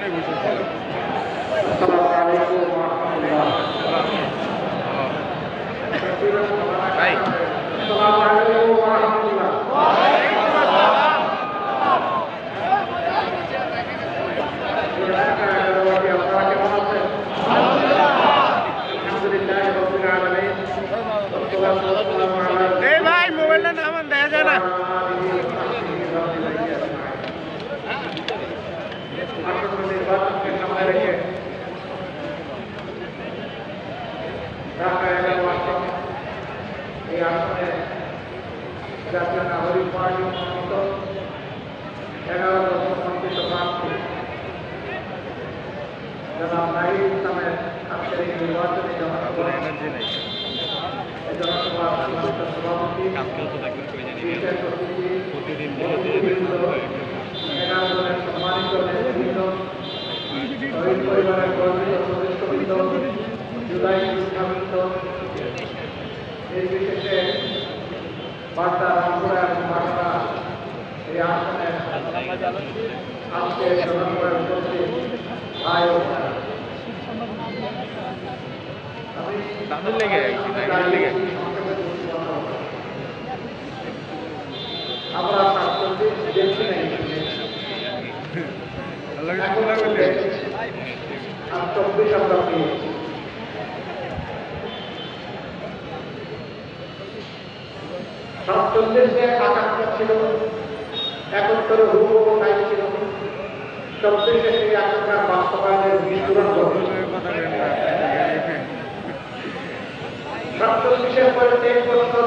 জন্যই বসেছিলাম ভাই এই ভাই মোবাইলটা নামান দেখা যায় না এই আসনে জাতীয় নাগরিক পার্টি মনোনীত এগারো বছর মন্ত্রিত প্রার্থী জনাব নাহিদ ইসলামের আজকের এই নির্বাচনী জনসভায় সম্মানিত সভাপতি বিশেষ অতিথি এগারো জনের সম্মানিত নেতৃবৃন্দ শহীদ পরিবারের কর্মী সদস্যবৃন্দ জুলাই এই বিশেষে বার্তা রামপুরা এবং বার্তা এই আসনে আজকে জনসভায় উপস্থিত ভাই। দাদুর লেগে দাদুর লেগে আমরা দেখছি চলছে আর চব্বিশ আমরা পেয়েছি সাতচল্লিশে আকাঙ্ক্ষা ছিল। একত্তরে হুবহু নাই ছিল। চব্বিশে সেই আকাঙ্ক্ষার বাস্তবায়নের বলেন সাতচল্লিশের পরে তেইশ বছর